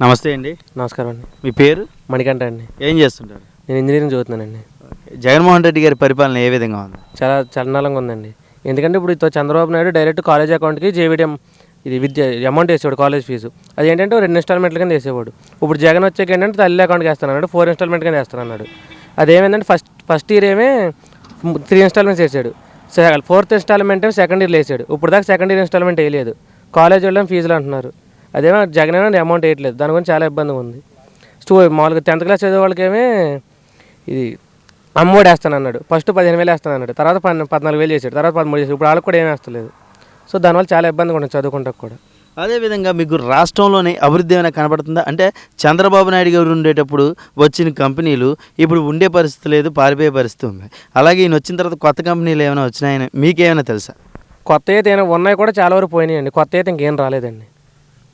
నమస్తే అండి. నమస్కారం అండి. మీ పేరు? మణికంఠ అండి. ఏం చేస్తుంటారు? నేను ఇంజనీరింగ్ చదువుతున్నానండి. జగన్మోహన్ రెడ్డి గారి పరిపాలన ఏ విధంగా ఉంది? చాలా చలనాలంగా ఉందండి. ఎందుకంటే ఇప్పుడు ఇతో చంద్రబాబు నాయుడు డైరెక్ట్ కాలేజ్ అకౌంట్కి జేవిడిఎం ఇది విద్య అమౌంట్ వేసేవాడు కాలేజ్ ఫీజు. అది ఏంటంటే రెండు ఇన్స్టాల్మెంట్ల కింద వేసేవాడు. ఇప్పుడు జగన్ వచ్చాక ఏంటంటే తల్లి అకౌంట్కి వేస్తానన్నాడు ఫోర్ ఇన్స్టాల్మెంట్ కింద వేస్తానన్నాడు. అదేమైందంటే ఫస్ట్ ఫస్ట్ ఇయర్ ఏమే త్రీ ఇన్స్టాల్మెంట్స్ వేసాడు. ఫోర్త్ ఇన్స్టాల్మెంట్ ఏమో సెకండ్ ఇయర్లో వేసాడు. ఇప్పుడు దాకా సెకండ్ ఇయర్ ఇన్స్టాల్మెంట్ వేయలేదు. కాలేజ్ వాళ్ళని ఫీజులు అంటున్నారు? అదేమో జగన్ ఏమో అమౌంట్ వేయట్లేదు. దాని గురించి చాలా ఇబ్బందిగా ఉంది. స్టూ మామూలుగా టెన్త్ క్లాస్ చదివే వాళ్ళకేమే ఇది అమ్మఒడి వేస్తాను అన్నాడు ఫస్ట్ పదిహేను వేలు వేస్తాను అన్నాడు తర్వాత పద్నాలుగు వేలు చేశాడు. తర్వాత పదమూడు చేశాడు. ఇప్పుడు వాళ్ళకి కూడా ఏం వేస్తలేదు. సో దానివల్ల చాలా ఇబ్బందిగా ఉంటుంది చదువుకుంటాకు కూడా. అదేవిధంగా మీకు రాష్ట్రంలోని అభివృద్ధి ఏమైనా కనబడుతుందా? అంటే చంద్రబాబు నాయుడు గారు ఉండేటప్పుడు వచ్చిన కంపెనీలు ఇప్పుడు ఉండే పరిస్థితి లేదు పారిపోయే పరిస్థితి ఉంది. అలాగే ఈయన వచ్చిన తర్వాత కొత్త కంపెనీలు ఏమైనా వచ్చినాయని మీకేమైనా తెలుసా? కొత్త అయితే ఏమైనా ఉన్నాయి కూడా చాలా వరకు పోయినాయండి. కొత్త అయితే ఇంకేం రాలేదండి.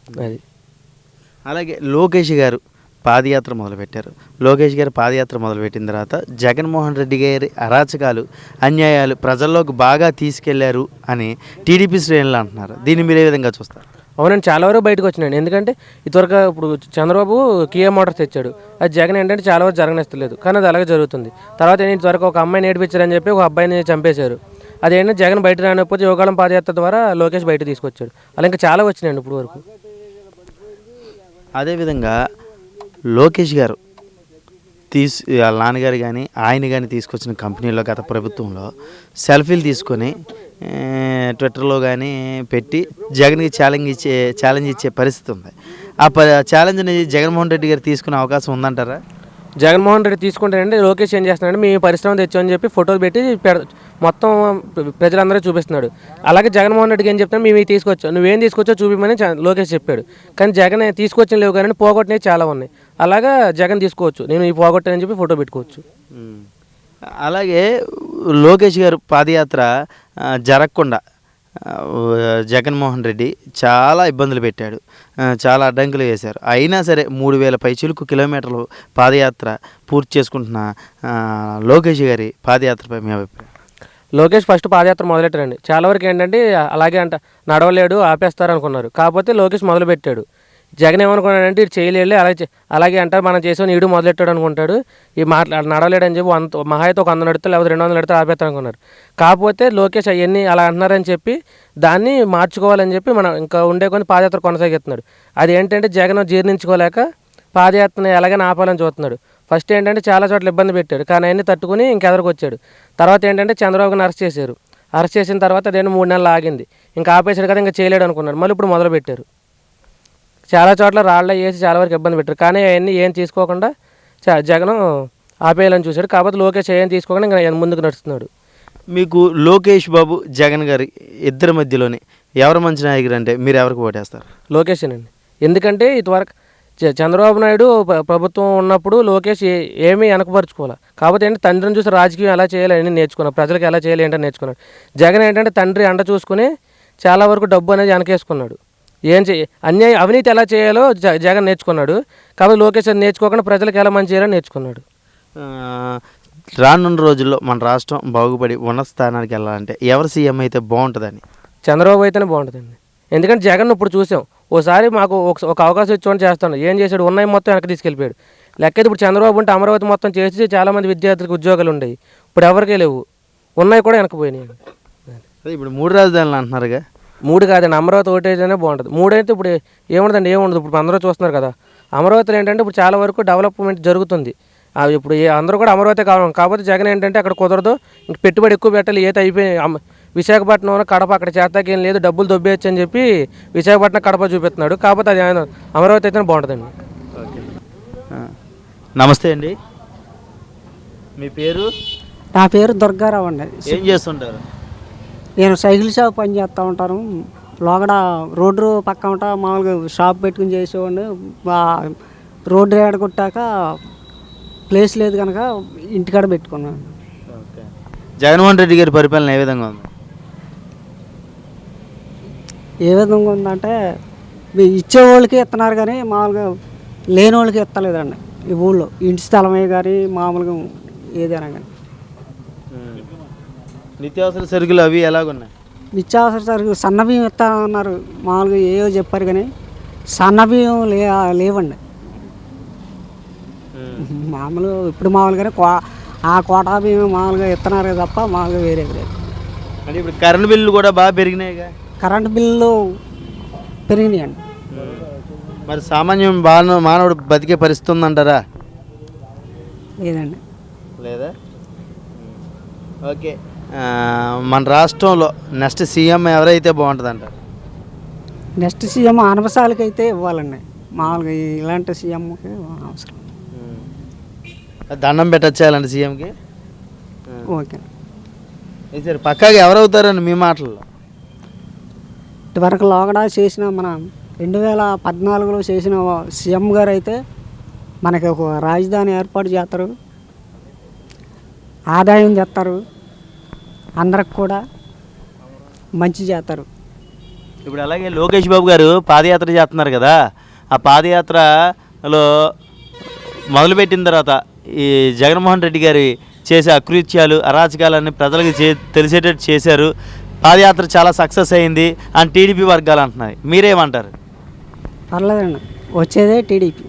అది. అలాగే లోకేష్ గారు పాదయాత్ర మొదలుపెట్టారు. లోకేష్ గారు పాదయాత్ర మొదలుపెట్టిన తర్వాత జగన్మోహన్ రెడ్డి గారి అరాచకాలు అన్యాయాలు ప్రజల్లోకి బాగా తీసుకెళ్ళారు అని టీడీపీ శ్రేణులు అంటున్నారు. దీన్ని మీరు ఏ విధంగా చూస్తారు? అవునండి చాలా వరకు బయటకు వచ్చినాయండి. ఎందుకంటే ఇదివరకు ఇప్పుడు చంద్రబాబు కియా మోటార్స్ తెచ్చాడు. అది జగన్ ఏంటంటే చాలా వరకు జరగనిస్తలేదు. కానీ అది అలాగే జరుగుతుంది. తర్వాత ఏంటి? ఇదివరకు ఒక అమ్మాయిని నేర్పించారని చెప్పి ఒక అబ్బాయిని చంపేశారు. అదేంటంటే జగన్ బయట రానకపోతే యోగాళం పాదయాత్ర ద్వారా లోకేష్ బయట తీసుకొచ్చాడు. అలా ఇంకా చాలా వచ్చినాయండి ఇప్పుడు వరకు. అదేవిధంగా లోకేష్ గారు తీసు వాళ్ళ నాన్నగారు కానీ ఆయన కానీ తీసుకొచ్చిన కంపెనీలో గత ప్రభుత్వంలో సెల్ఫీలు తీసుకొని ట్విట్టర్లో కానీ పెట్టి జగన్కి ఛాలెంజ్ ఇచ్చే ఛాలెంజ్ ఇచ్చే పరిస్థితి ఉంది. ఆ ప ఛాలెంజ్ని జగన్మోహన్ రెడ్డి గారు తీసుకునే అవకాశం ఉందంటారా? జగన్మోహన్ రెడ్డి తీసుకుంటానండి లోకేష్ ఏం చేస్తున్నాడు మీ పరిశ్రమ తెచ్చామని చెప్పి ఫోటోలు పెట్టి పెడ- మొత్తం ప్రజలందరూ చూపిస్తున్నాడు. అలాగే జగన్మోహన్ రెడ్డికి ఏం చెప్తాను మేము ఇవి తీసుకొచ్చావు నువ్వేం తీసుకొచ్చో చూపిమని లోకేష్ చెప్పాడు. కానీ జగన్ తీసుకొచ్చిన లేవు కానీ పోగొట్టినవి చాలా ఉన్నాయి. అలాగా జగన్ తీసుకోవచ్చు. నేను ఈ పోగొట్టానని చెప్పి ఫోటో పెట్టుకోవచ్చు. అలాగే లోకేష్ గారు పాదయాత్ర జరగకుండా జగన్మోహన్ రెడ్డి చాలా ఇబ్బందులు పెట్టాడు. చాలా అడ్డంకులు వేశారు. అయినా సరే మూడు వేల పైచిలుకు కిలోమీటర్లు పాదయాత్ర పూర్తి చేసుకుంటున్న లోకేష్ గారి పాదయాత్రపై మీ అభిప్రాయం? లోకేష్ ఫస్ట్ పాదయాత్ర మొదలెట్టారండి. చాలా వరకు ఏంటంటే అలాగే అంట నడవలేడు ఆపేస్తారు అనుకున్నారు కాకపోతే లోకేష్ మొదలుపెట్టాడు. జగన్ ఏమనుకున్నాడంటే ఇటు చేయలేడు అలాగే అలాగే అంటారు. మనం చేసాం ఈడు మొదలెట్టాడు అనుకుంటాడు. ఈ మాట్లాడు నడవలేడని చెప్పి వంద మహా అయితే ఒక వంద నడితే లేకపోతే రెండు వందలు నడితే ఆపేస్తాను అనుకున్నారు. కాకపోతే లోకేష్ అవన్నీ అలా అంటున్నారని చెప్పి దాన్ని మార్చుకోవాలని చెప్పి మనం ఇంకా ఉండే కొన్ని పాదయాత్ర కొనసాగిస్తున్నాడు. అది ఏంటంటే జగన్ జీర్ణించుకోలేక పాదయాత్రని ఎలాగైనా ఆపాలని చూస్తున్నాడు. ఫస్ట్ ఏంటంటే చాలా చోట్ల ఇబ్బంది పెట్టాడు. కానీ అవన్నీ తట్టుకుని ఇంకెదరికి వచ్చాడు. తర్వాత ఏంటంటే చంద్రబాబుని అరెస్ట్ చేశారు. అరెస్ట్ చేసిన తర్వాత అదేంటి మూడు నెలలు ఆగింది. ఇంకా ఆపేశాడు కదా ఇంకా చేయలేడు అనుకున్నాడు మళ్ళీ ఇప్పుడు మొదలు పెట్టారు చాలా చోట్ల రాళ్ళ వేసి చాలా వరకు ఇబ్బంది పెట్టారు. కానీ అవన్నీ ఏం తీసుకోకుండా జగన్ ఆపేయాలని చూశాడు. కాకపోతే లోకేష్ ఏం తీసుకోకుండా ఇంకా ముందుకు నడుస్తున్నాడు. మీకు లోకేష్ బాబు జగన్ గారి ఇద్దరి మధ్యలోనే ఎవరు మంచి నాయకుడు అంటే మీరు ఎవరికి ఓటేస్తారు? లోకేషేనండి. ఎందుకంటే ఇదివరకు చంద్రబాబు నాయుడు ప్ర- ప్రభుత్వం ఉన్నప్పుడు లోకేష్ ఏమీ వెనకపరుచుకోవాలి కాకపోతే ఏంటి తండ్రిని చూసి రాజకీయం ఎలా చేయాలి అని నేర్చుకున్నాడు. ప్రజలకు ఎలా చేయాలి ఏంటని నేర్చుకున్నాడు. జగన్ ఏంటంటే తండ్రి అండ చూసుకుని చాలా వరకు డబ్బు అనేది వెనకేసుకున్నాడు. ఏం చే అన్యాయం అవినీతి ఎలా చేయాలో జగన్ నేర్చుకున్నాడు. కాబట్టి లోకేష్ నేర్చుకోకుండా ప్రజలకు ఎలా మంచి చేయాలో నేర్చుకున్నాడు. రానున్న రోజుల్లో మన రాష్ట్రం బాగుపడి ఉన్నత స్థానానికి వెళ్ళాలంటే ఎవరు సీఎం అయితే బాగుంటుందని? చంద్రబాబు అయితేనే బాగుంటుందండి. ఎందుకంటే జగన్ ఇప్పుడు చూసాం ఓసారి మాకు ఒక ఒక అవకాశం ఇచ్చుకొని చేస్తాడు. ఏం చేశాడు? ఉన్నాయి మొత్తం వెనక్కి తీసుకెళ్ళిపోయాడు. లెక్క అయితే ఇప్పుడు చంద్రబాబు ఉంటే అమరావతి మొత్తం చేసి చాలామంది విద్యార్థులకు ఉద్యోగాలు ఉండేవి ఇప్పుడు ఎవరికే లేవు. ఉన్నాయి కూడా వెనకపోయినాయి అదే ఇప్పుడు మూడు రాజధానులు అంటున్నారుగా. మూడు కాదండి అమరావతి ఒకటేనే బాగుంటుంది. మూడు అయితే ఇప్పుడు ఏముండదండి ఏముండదు. ఇప్పుడు అందరూ చూస్తున్నారు కదా. అమరావతిలో ఏంటంటే ఇప్పుడు చాలా వరకు డెవలప్మెంట్ జరుగుతుంది. ఆ ఇప్పుడు అందరూ కూడా అమరావతి కావాలి. కాకపోతే జగన్ ఏంటంటే అక్కడ కుదరదు. ఇంక పెట్టుబడి ఎక్కువ పెట్టాలి ఏత అయిపోయి అమ- విశాఖపట్నం కడప అక్కడ చేస్తాకేం లేదు డబ్బులు దొబ్బేయచ్చు అని చెప్పి విశాఖపట్నం కడప చూపిస్తున్నాడు. కాకపోతే అది ఆయన అమరావతి అయితేనే బాగుంటుందండి. నమస్తే అండి. మీ పేరు? నా పేరు దుర్గారావు అండి. ఏం చేస్తుంటారు? నేను సైకిల్ షాప్ పని చేస్తూ ఉంటాను. లోగడ రోడ్డు పక్క ఉంటా మామూలుగా షాప్ పెట్టుకుని చేసేవాడిని. రోడ్డు రేడ కొట్టాక ప్లేస్ లేదు కనుక ఇంటికాడ పెట్టుకున్నాను జగన్మోహన్ రెడ్డి గారి పరిపాలన ఏ విధంగా ఉంది? ఏ విధంగా ఉందంటే మీ ఇచ్చేవాళ్ళకి ఇస్తున్నారు కానీ మామూలుగా లేని వాళ్ళకి ఇస్తలేదండి ఈ ఊళ్ళో ఇంటి స్థలమే కానీ మామూలుగా ఏదైనా కానీ. నిత్యావసర సరుకులు అవి ఎలాగున్నాయి? నిత్యావసర సరుకు సన్న బియ్యం ఇస్తా అన్నారు మామూలుగా ఏవో చెప్పారు కానీ సన్న బియ్యం లే లేవండి. మామూలు ఇప్పుడు మామూలుగానే కో ఆ కోటా బియ్యం మామూలుగా ఇస్తున్నారు తప్ప మామూలుగా వేరే లేదు. అంటే ఇప్పుడు కరెంట్ బిల్లు కూడా బాగా పెరిగినాయిగా? Current bill పెరిగినాయండి. మరి సామాన్యం బాగా మానవుడు బతికే పరిస్థితి ఉందంటారా లేదండి. లేదా? ఓకే. మన రాష్ట్రంలో నెక్స్ట్ సీఎం ఎవరైతే బాగుంటుంది అంటారు నెక్స్ట్ సీఎం అనవసాలకి అయితే ఇవ్వాలండి. మామూలుగా ఇలాంటి సీఎంకి అవసరం. దండం పెట్టచ్చా ఇలాంటి సీఎంకి ఓకే. సరే పక్కాగా ఎవరవుతారని మీ మాటల్లో? ఇటువరకు లోగడ చేసిన మన రెండు వేల పద్నాలుగులో చేసిన సీఎం గారు అయితే మనకి ఒక రాజధాని ఏర్పాటు చేస్తారు. ఆదాయం చేస్తారు అందరికి కూడా మంచి చేస్తారు. ఇప్పుడు అలాగే లోకేష్ బాబు గారు పాదయాత్ర చేస్తున్నారు కదా ఆ పాదయాత్రలో మొదలుపెట్టిన తర్వాత ఈ జగన్మోహన్ రెడ్డి గారి చేసే అకృత్యాలు అరాచకాలన్నీ ప్రజలకు చే తెలిసేటట్టు చేశారు. పాదయాత్ర చాలా సక్సెస్ అయింది అని టీడీపీ వర్గాలు అంటున్నాయి. మీరేమంటారు? పర్లేదండి. వచ్చేదే టీడీపీ.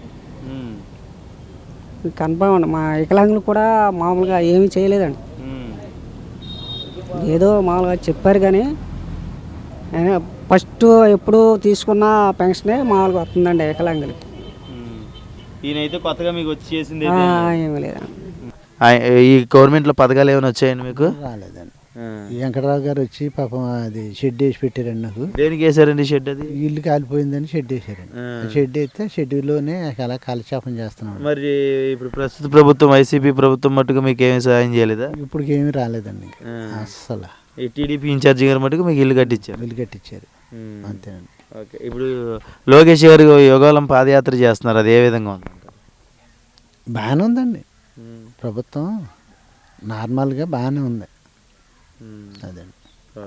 కన్ఫామ్ అండి. మా వికలాంగులు కూడా మామూలుగా ఏమీ చేయలేదండి. ఏదో మామూలుగా చెప్పారు కానీ ఫస్ట్ ఎప్పుడు తీసుకున్న పెన్షనే మామూలుగా వస్తుందండి వికలాంగులకి. ఈయనైతే కొత్తగా మీకు వచ్చి చేసింది ఏమీ లేదండి. ఈ గవర్నమెంట్లో పథకాలు ఏమైనా వచ్చాయండి మీకు? రాలేదండి. వెంకటరావు గారు వచ్చి పాపం అది షెడ్ వేసి పెట్టారండి నాకు. దేనికి వేసారండి షెడ్ అది? ఇల్లు కాలిపోయిందని షెడ్ వేసారండి. షెడ్ అయితే షెడ్లోనే అలా కాలక్షేపం చేస్తున్నాం మరి ఇప్పుడు ప్రస్తుత ప్రభుత్వం వైసీపీ ప్రభుత్వం మట్టుకు మీకు ఏమి సహాయం చేయలేదా? ఇప్పుడు ఏమీ రాలేదండి. అస్సలు. ఈ టీడీపీ ఇన్ఛార్జి గారు మటుకు మీకు ఇల్లు కట్టించారు ఇల్లు కట్టించారు అంతేనండి. ఓకే. ఇప్పుడు లోకేష్ గారు యోగాలం పాదయాత్ర చేస్తున్నారు. అది ఏ విధంగా ఉంది? బాగానే ఉందండి. ప్రభుత్వం నార్మల్గా బాగానే ఉంది. అదండి